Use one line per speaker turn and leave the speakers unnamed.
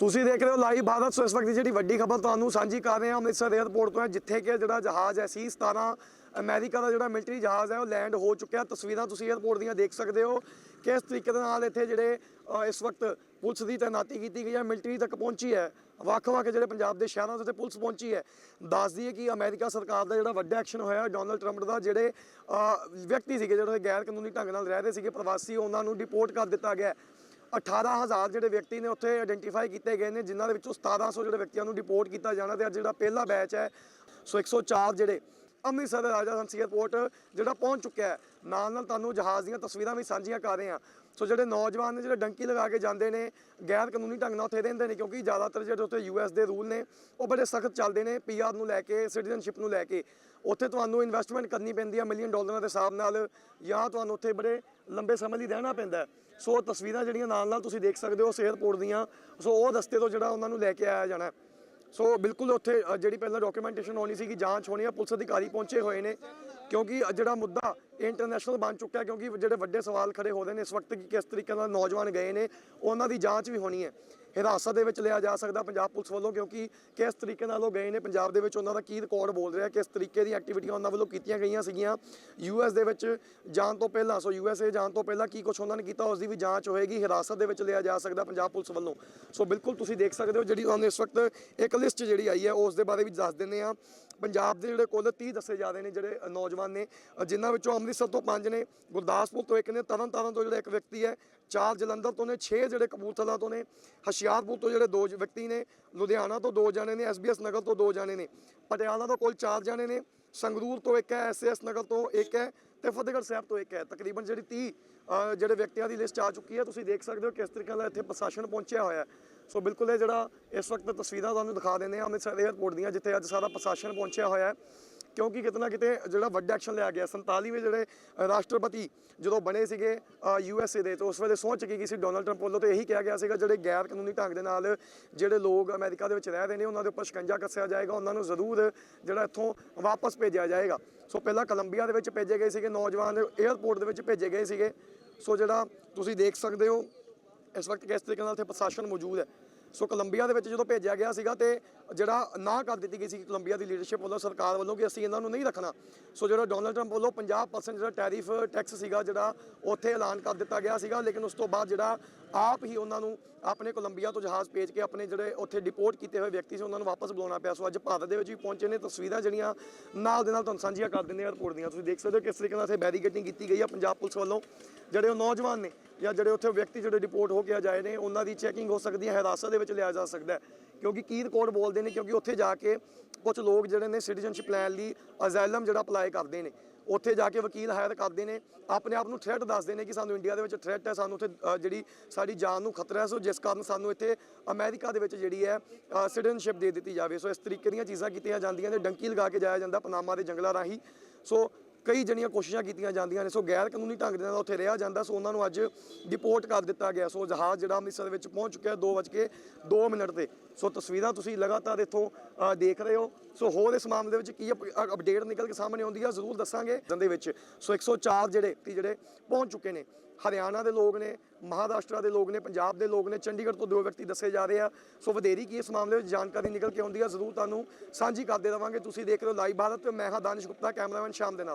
ਤੁਸੀਂ ਦੇਖ ਰਹੇ ਹੋ ਲਾਈਵ ਭਾਰਤ ਸੋ ਇਸ ਵਕਤ ਦੀ ਜਿਹੜੀ ਵੱਡੀ ਖਬਰ ਤੁਹਾਨੂੰ ਸਾਂਝੀ ਕਰ ਰਹੇ ਹਾਂ, ਅੰਮ੍ਰਿਤਸਰ 에ਅਰਪੋਰਟ ਤੋਂ ਹੈ, ਜਿੱਥੇ ਕਿ ਜਿਹੜਾ ਜਹਾਜ਼ ਹੈ ਸੀ 17 ਅਮਰੀਕਾ ਦਾ ਜਿਹੜਾ ਮਿਲਟਰੀ ਜਹਾਜ਼ ਹੈ, ਉਹ ਲੈਂਡ ਹੋ ਚੁੱਕਿਆ ਤਸਵੀਰਾਂ ਤੁਸੀਂ 에ਅਰਪੋਰਟ ਦੀਆਂ ਦੇਖ ਸਕਦੇ ਹੋ ਕਿਸ ਤਰੀਕੇ ਦੇ ਨਾਲ ਇੱਥੇ ਜਿਹੜੇ ਇਸ ਵਕਤ ਪੁਲਿਸ ਦੀ ਤਾਇਨਾਤੀ ਕੀਤੀ ਗਈ ਹੈ ਮਿਲਟਰੀ ਤੱਕ ਪਹੁੰਚੀ ਹੈ। ਵੱਖ-ਵੱਖ ਜਿਹੜੇ ਪੰਜਾਬ ਦੇ ਸ਼ਹਿਰਾਂ ਦੇ ਉੱਤੇ ਪੁਲਿਸ ਪਹੁੰਚੀ ਹੈ। ਦੱਸ ਦਈਏ ਕਿ ਅਮਰੀਕਾ ਸਰਕਾਰ ਦਾ ਜਿਹੜਾ ਵੱਡਾ ਐਕਸ਼ਨ ਹੋਇਆ ਡੋਨਲਡ ਟਰੰਪ ਦਾ, ਜਿਹੜੇ ਵਿਅਕਤੀ ਸੀਗੇ, ਜਿਹੜੇ ਗੈਰ ਕਾਨੂੰਨੀ ਢੰਗ ਨਾਲ ਰਹਿ ਰਹੇ ਸੀਗੇ, ਪ੍ਰਵਾਸੀ, ਉਹਨਾਂ ਨੂੰ ਡਿਪੋਰਟ ਕਰ ਦਿੱਤਾ ਗਿਆ 18000 ਜਿਹੜੇ ਵਿਅਕਤੀ ਨੇ ਉੱਥੇ ਆਇਡੈਂਟੀਫਾਈ ਕੀਤੇ ਗਏ ਨੇ, ਜਿਨ੍ਹਾਂ ਦੇ ਵਿੱਚੋਂ 1700 ਜਿਹੜੇ ਵਿਅਕਤੀਆਂ ਨੂੰ ਡਿਪੋਰਟ ਕੀਤਾ ਜਾਣਾ ਤੇ ਅੱਜ ਜਿਹੜਾ ਪਹਿਲਾ ਬੈਚ ਹੈ, ਸੋ 104 ਜਿਹੜੇ ਅੰਮ੍ਰਿਤਸਰ ਦੇ ਰਾਜਾ ਸੰਸੀ 에ਅਰਪੋਰਟ ਜਿਹੜਾ ਪਹੁੰਚ ਚੁੱਕਿਆ ਹੈ। ਨਾਲ ਨਾਲ ਤੁਹਾਨੂੰ ਜਹਾਜ਼ ਦੀਆਂ ਤਸਵੀਰਾਂ ਵੀ ਸਾਂਝੀਆਂ ਕਰ ਰਹੇ ਹਾਂ। ਸੋ ਜਿਹੜੇ ਨੌਜਵਾਨ ਨੇ, ਜਿਹੜੇ ਡੰਕੀ ਲਗਾ ਕੇ ਜਾਂਦੇ ਨੇ, ਗੈਰ ਕਾਨੂੰਨੀ ਢੰਗ ਨਾਲ ਉੱਥੇ ਰਹਿੰਦੇ ਨੇ, ਕਿਉਂਕਿ ਜ਼ਿਆਦਾਤਰ ਜਿਹੜੇ ਉੱਥੇ ਯੂਐਸ ਦੇ ਰੂਲ ਨੇ, ਉਹ ਬੜੇ ਸਖਤ ਚੱਲਦੇ ਨੇ ਪੀਆਰ ਨੂੰ ਲੈ ਕੇ ਸਿਟੀਜ਼ਨਸ਼ਿਪ ਨੂੰ ਲੈ ਕੇ। ਉੱਥੇ ਤੁਹਾਨੂੰ ਇਨਵੈਸਟਮੈਂਟ ਕਰਨੀ ਪੈਂਦੀ ਹੈ ਮਿਲੀਅਨ ਡਾਲਰਾਂ ਦੇ ਹਿਸਾਬ ਨਾਲ, ਜਾਂ ਤੁਹਾਨੂੰ ਉੱਥੇ ਬੜੇ ਲੰਬੇ ਸਮੇਂ ਲਈ ਰਹਿਣਾ ਪੈਂਦਾ ਸੋ ਤਸਵੀਰਾਂ ਜਿਹੜੀਆਂ ਨਾਲ ਨਾਲ ਤੁਸੀਂ ਦੇਖ ਸਕਦੇ ਹੋ ਉਸ ਦੀਆਂ। ਸੋ ਉਹ ਰਸਤੇ ਤੋਂ ਜਿਹੜਾ ਉਹਨਾਂ ਨੂੰ ਲੈ ਕੇ ਆਇਆ ਜਾਣਾ ਸੋ ਬਿਲਕੁਲ ਉੱਥੇ ਜਿਹੜੀ ਪਹਿਲਾਂ ਡਾਕੂਮੈਂਟੇਸ਼ਨ ਹੋਣੀ ਸੀਗੀ, ਜਾਂਚ ਹੋਣੀ ਹੈ ਪੁਲਿਸ ਅਧਿਕਾਰੀ ਪਹੁੰਚੇ ਹੋਏ ਨੇ। ਕਿਉਂਕਿ ਜਿਹੜਾ ਮੁੱਦਾ ਇੰਟਰਨੈਸ਼ਨਲ ਬਣ ਚੁੱਕਿਆ ਕਿਉਂਕਿ ਜਿਹੜੇ ਵੱਡੇ ਸਵਾਲ ਖੜੇ ਹੋ ਰਹੇ ਨੇ ਇਸ ਵਕਤ ਕਿ ਕਿਸ ਤਰੀਕੇ ਨਾਲ ਨੌਜਵਾਨ ਗਏ ਨੇ, ਉਹਨਾਂ ਦੀ ਜਾਂਚ ਵੀ ਹੋਣੀ ਹੈ। ਹਿਰਾਸਤ ਦੇ ਵਿੱਚ ਲਿਆ ਜਾ ਸਕਦਾ ਪੰਜਾਬ ਪੁਲਿਸ ਵੱਲੋਂ ਕਿਉਂਕਿ ਕਿਸ ਤਰੀਕੇ ਨਾਲ ਉਹ ਗਏ ਨੇ, ਪੰਜਾਬ ਦੇ ਵਿੱਚ ਉਹਨਾਂ ਦਾ ਕੀ ਰਿਕਾਰਡ ਬੋਲ ਰਿਹਾ, ਕਿਸ ਤਰੀਕੇ ਦੀ ਐਕਟੀਵਿਟੀਆਂ ਉਹਨਾਂ ਵੱਲੋਂ ਕੀਤੀਆਂ ਗਈਆਂ ਸੀਗੀਆਂ। ਯੂਐਸ ਦੇ ਵਿੱਚ ਜਾਣ ਤੋਂ ਪਹਿਲਾਂ ਸੋ ਯੂਐਸਏ ਜਾਣ ਤੋਂ ਪਹਿਲਾਂ ਕੀ ਕੁਝ ਉਹਨਾਂ ਨੇ ਕੀਤਾ ਉਸ ਦੀ ਵੀ ਜਾਂਚ ਹੋਏਗੀ, ਹਿਰਾਸਤ ਦੇ ਵਿੱਚ ਲਿਆ ਜਾ ਸਕਦਾ ਪੰਜਾਬ ਪੁਲਿਸ ਵੱਲੋਂ। ਸੋ ਬਿਲਕੁਲ ਤੁਸੀਂ ਦੇਖ ਸਕਦੇ ਹੋ ਜਿਹੜੀ ਤੁਹਾਨੂੰ ਇਸ ਵਕਤ ਇੱਕ ਲਿਸਟ ਜਿਹੜੀ ਆਈ ਹੈ ਉਸ ਦੇ ਬਾਰੇ ਵੀ ਦੱਸ ਦਿੰਦੇ ਆ ਪੰਜਾਬ ਦੇ ਜਿਹੜੇ ਕੁੱਲ 30 ਦੱਸੇ ਜਾ ਰਹੇ ਨੇ ਜਿਹੜੇ ਨੌਜਵਾਨ ਨੇ, ਜਿਨ੍ਹਾਂ ਵਿੱਚੋਂ ਅੰਮ੍ਰਿਤਸਰ ਤੋਂ ਪੰਜ ਨੇ, ਗੁਰਦਾਸਪੁਰ ਤੋਂ ਇੱਕ ਨੇ, ਤਰਨਤਾਰਨ ਤੋਂ ਜਿਹੜਾ ਇੱਕ ਵਿਅਕਤੀ ਹੈ, ਚਾਰ ਜਲੰਧਰ ਤੋਂ ਨੇ 6 ਜਿਹੜੇ ਕਪੂਰਥਲਾ ਤੋਂ ਨੇ, ਹੁਸ਼ਿਆਰਪੁਰ ਤੋਂ ਜਿਹੜੇ ਦੋ ਵਿਅਕਤੀ ਨੇ, ਲੁਧਿਆਣਾ ਤੋਂ ਦੋ ਜਾਣੇ ਨੇ ਐਸਬੀਐਸ ਨਗਰ ਤੋਂ ਦੋ ਜਾਣੇ ਨੇ, ਪਟਿਆਲਾ ਤੋਂ ਕੁੱਲ ਚਾਰ ਜਾਣੇ ਨੇ, ਸੰਗਰੂਰ ਤੋਂ ਇੱਕ ਹੈ ਐਸਐਸ ਨਗਰ ਤੋਂ ਇੱਕ ਹੈ ਤੇ ਫਤਿਹਗੜ੍ਹ ਸਾਹਿਬ ਤੋਂ ਇੱਕ ਹੈ। ਤਕਰੀਬਨ ਜਿਹੜੀ 30 ਜਿਹੜੇ ਵਿਅਕਤੀਆਂ ਦੀ ਲਿਸਟ ਆ ਚੁੱਕੀ ਹੈ, ਤੁਸੀਂ ਦੇਖ ਸਕਦੇ ਹੋ ਕਿਸ ਤਰੀਕੇ ਨਾਲ ਇੱਥੇ ਪ੍ਰਸ਼ਾਸਨ ਪਹੁੰਚਿਆ ਹੋਇਆ ਹੈ। ਸੋ ਬਿਲਕੁਲ ਇਹ ਜਿਹੜਾ ਇਸ ਵਕਤ ਤਸਵੀਰਾਂ ਤੁਹਾਨੂੰ ਦਿਖਾ ਦਿੰਦੇ ਹਾਂ ਅੰਮ੍ਰਿਤਸਰ 에ਅਰਪੋਰਟ ਦੀਆਂ, ਜਿੱਥੇ ਅੱਜ ਸਾਰਾ ਪ੍ਰਸ਼ਾਸਨ ਪਹੁੰਚਿਆ ਹੋਇਆ ਹੈ। ਕਿਉਂਕਿ ਕਿਤੇ ਨਾ ਕਿਤੇ ਜਿਹੜਾ ਵੱਡਾ ਐਕਸ਼ਨ ਲਿਆ ਗਿਆ 47ਵੇਂ ਜਿਹੜੇ ਰਾਸ਼ਟਰਪਤੀ ਜਦੋਂ ਬਣੇ ਸੀਗੇ ਯੂ ਐਸ ਏ ਦੇ, ਤੇ ਉਸ ਵੇਲੇ ਸਹੁੰ ਚੁੱਕੀ ਗਈ ਸੀ ਡੋਨਲਡ ਟਰੰਪ ਵੱਲੋਂ, ਤੇ ਇਹੀ ਕਿਹਾ ਗਿਆ ਸੀਗਾ, ਜਿਹੜੇ ਗੈਰ ਕਾਨੂੰਨੀ ਢੰਗ ਦੇ ਨਾਲ ਜਿਹੜੇ ਲੋਕ ਅਮਰੀਕਾ ਦੇ ਵਿੱਚ ਰਹਿ ਰਹੇ ਨੇ, ਉਹਨਾਂ ਦੇ ਉੱਪਰ ਸ਼ਿਕੰਜਾ ਕੱਸਿਆ ਜਾਏਗਾ, ਉਹਨਾਂ ਨੂੰ ਜ਼ਰੂਰ ਜਿਹੜਾ ਇੱਥੋਂ ਵਾਪਸ ਭੇਜਿਆ ਜਾਏਗਾ। ਸੋ ਪਹਿਲਾਂ ਕੋਲੰਬੀਆ ਦੇ ਵਿੱਚ ਭੇਜੇ ਗਏ ਸੀਗੇ, ਨੌਜਵਾਨ 에ਅਰਪੋਰਟ ਦੇ ਵਿੱਚ ਭੇਜੇ ਗਏ ਸੀਗੇ। ਸੋ ਜਿਹੜਾ ਤੁਸੀਂ ਦੇਖ ਸਕਦੇ ਹੋ, ਇਸ ਵਕਤ ਕਿਸ ਤਰੀਕੇ ਨਾਲ ਉੱਥੇ ਪ੍ਰਸ਼ਾਸਨ ਮੌਜੂਦ ਹੈ। ਸੋ ਕੋਲੰਬੀਆ ਦੇ ਵਿੱਚ ਜਦੋਂ ਭੇਜਿਆ ਗਿਆ ਸੀਗਾ, ਤੇ ਜਿਹੜਾ ਨਾ ਕਰ ਦਿੱਤੀ ਗਈ ਸੀ ਕੋਲੰਬੀਆ ਦੀ ਲੀਡਰਸ਼ਿਪ ਵੱਲੋਂ, ਸਰਕਾਰ ਵੱਲੋਂ ਕਿ ਅਸੀਂ ਇਹਨਾਂ ਨੂੰ ਨਹੀਂ ਰੱਖਣਾ। ਸੋ ਜਿਹੜਾ ਡੋਨਲਡ ਟਰੰਪ ਵੱਲੋਂ 50% ਜਿਹੜਾ ਟੈਰਿਫ ਟੈਕਸ ਸੀਗਾ ਜਿਹੜਾ, ਉੱਥੇ ਐਲਾਨ ਕਰ ਦਿੱਤਾ ਗਿਆ ਸੀਗਾ, ਲੇਕਿਨ ਉਸ ਤੋਂ ਬਾਅਦ ਜਿਹੜਾ ਆਪ ਹੀ ਉਹਨਾਂ ਨੂੰ ਆਪਣੇ ਕੋਲੰਬੀਆ ਤੋਂ ਜਹਾਜ਼ ਭੇਜ ਕੇ ਆਪਣੇ ਜਿਹੜੇ ਉੱਥੇ ਡਿਪੋਰਟ ਕੀਤੇ ਹੋਏ ਵਿਅਕਤੀ ਸੀ, ਉਹਨਾਂ ਨੂੰ ਵਾਪਸ ਬੁਲਾਉਣਾ ਪਿਆ। ਸੋ ਅੱਜ ਭਾਰਤ ਦੇ ਵਿੱਚ ਵੀ ਪਹੁੰਚੇ ਨੇ, ਤਸਵੀਰਾਂ ਜਿਹੜੀਆਂ ਨਾਲ ਦੇ ਨਾਲ ਤੁਹਾਨੂੰ ਸਾਂਝੀਆਂ ਕਰ ਦਿੰਦੇ ਹਾਂ ਦੀਆਂ। ਤੁਸੀਂ ਦੇਖ ਸਕਦੇ ਹੋ ਕਿਸ ਤਰੀਕੇ ਨਾਲ ਇੱਥੇ ਬੈਰੀਕੇਡਿੰਗ ਕੀਤੀ ਗਈ ਹੈ ਪੰਜਾਬ ਪੁਲਿਸ ਵੱਲੋਂ। ਜਿਹੜੇ ਉਹ ਨੌਜਵਾਨ ਨੇ ਜਾਂ ਜਿਹੜੇ ਉੱਥੇ ਵਿਅਕਤੀ ਜਿਹੜੇ ਡਿਪੋਰਟ ਹੋ ਕੇ ਆ ਜਾਏ ਨੇ, ਉਹਨਾਂ ਦੀ ਚੈਕਿੰਗ ਹੋ ਸਕਦੀ ਹੈ, ਹਿਰਾਸਤ ਦੇ ਵਿੱਚ ਲਿਆ ਜਾ ਸਕਦਾ ਹੈ। ਕਿਉਂਕਿ ਕੀ ਰਿਕਾਰਡ ਬੋਲਦੇ ਨੇ, ਕਿਉਂਕਿ ਉੱਥੇ ਜਾ ਕੇ ਕੁਝ ਲੋਕ ਜਿਹੜੇ ਨੇ ਸਿਟੀਜ਼ਨਸ਼ਿਪ ਲੈਣ ਲਈ ਅਜ਼ਾਈਲਮ ਜਿਹੜਾ ਅਪਲਾਈ ਕਰਦੇ ਨੇ। ਉੱਥੇ ਜਾ ਕੇ ਵਕੀਲ ਹਾਇਰ ਕਰਦੇ ਨੇ, ਆਪਣੇ ਆਪ ਨੂੰ ਥ੍ਰੈਟ ਦੱਸਦੇ ਨੇ ਕਿ ਸਾਨੂੰ ਇੰਡੀਆ ਦੇ ਵਿੱਚ ਥ੍ਰੈਟ ਹੈ, ਸਾਨੂੰ ਉੱਥੇ ਜਿਹੜੀ ਸਾਡੀ ਜਾਨ ਨੂੰ ਖਤਰਾ ਹੈ, ਸੋ ਜਿਸ ਕਾਰਨ ਸਾਨੂੰ ਇੱਥੇ ਅਮਰੀਕਾ ਦੇ ਵਿੱਚ ਜਿਹੜੀ ਹੈ ਸਿਟੀਜ਼ਨਸ਼ਿਪ ਦੇ ਦਿੱਤੀ ਜਾਵੇ। ਸੋ ਇਸ ਤਰੀਕੇ ਦੀਆਂ ਚੀਜ਼ਾਂ ਕੀਤੀਆਂ ਜਾਂਦੀਆਂ ਨੇ, ਡੰਕੀ ਲਗਾ ਕੇ ਜਾਇਆ ਜਾਂਦਾ ਪਨਾਮਾ ਦੇ ਜੰਗਲਾਂ ਰਾਹੀਂ। ਸੋ ਕਈ ਜਣੀਆਂ ਕੋਸ਼ਿਸ਼ਾਂ ਕੀਤੀਆਂ ਜਾਂਦੀਆਂ ਨੇ, ਸੋ ਗੈਰ ਕਾਨੂੰਨੀ ਢੰਗ ਦੇ ਨਾਲ ਉੱਥੇ ਰਿਹਾ ਜਾਂਦਾ, ਸੋ ਉਹਨਾਂ ਨੂੰ ਅੱਜ ਡਿਪੋਰਟ ਕਰ ਦਿੱਤਾ ਗਿਆ, ਸੋ ਜਹਾਜ਼ ਜਿਹੜਾ ਅੰਮ੍ਰਿਤਸਰ ਵਿੱਚ ਪਹੁੰਚ ਚੁੱਕਿਆ 2:02 ਮਿੰਟ ਤੇ। ਸੋ ਤਸਵੀਰਾਂ ਤੁਸੀਂ ਲਗਾਤਾਰ ਇੱਥੋਂ ਦੇਖ ਰਹੇ ਹੋ। ਸੋ ਹੋਰ ਇਸ ਮਾਮਲੇ ਵਿੱਚ ਕੀ ਅਪਡੇਟ ਨਿਕਲ ਕੇ ਸਾਹਮਣੇ ਆਉਂਦੀ ਆ, ਜ਼ਰੂਰ ਦੱਸਾਂਗੇ ਦੇ ਵਿੱਚ। ਸੋ 104 ਜਿਹੜੇ ਕਿ ਜਿਹੜੇ ਪਹੁੰਚ ਚੁੱਕੇ ਨੇ, ਹਰਿਆਣਾ ਦੇ ਲੋਕ ਨੇ, ਮਹਾਰਾਸ਼ਟਰ ਦੇ ਲੋਕ ਨੇ, ਪੰਜਾਬ ਦੇ ਲੋਕ ਨੇ, ਚੰਡੀਗੜ੍ਹ ਤੋਂ ਦੋ ਵਿਅਕਤੀ ਦੱਸੇ ਜਾ ਰਹੇ ਆ। ਸੋ ਵਧੇਰੀ ਕੀ ਇਸ ਮਾਮਲੇ ਵਿੱਚ ਜਾਣਕਾਰੀ ਨਿਕਲ ਕੇ ਆਉਂਦੀ ਆ, ਜ਼ਰੂਰ ਤੁਹਾਨੂੰ ਸਾਂਝੀ ਕਰਦੇ ਰਵਾਂਗੇ। ਤੁਸੀਂ ਦੇਖ ਰਹੇ ਹੋ ਲਾਈਵ, ਭਾਰਤ ਤੇ ਮੈਂ ਹਾਂ ਦਾਨਿਸ਼ ਗੁਪਤਾ, ਕੈਮਰਾਮੈਨ ਸ਼ਾਮ ਦੇ ਨਾਲ।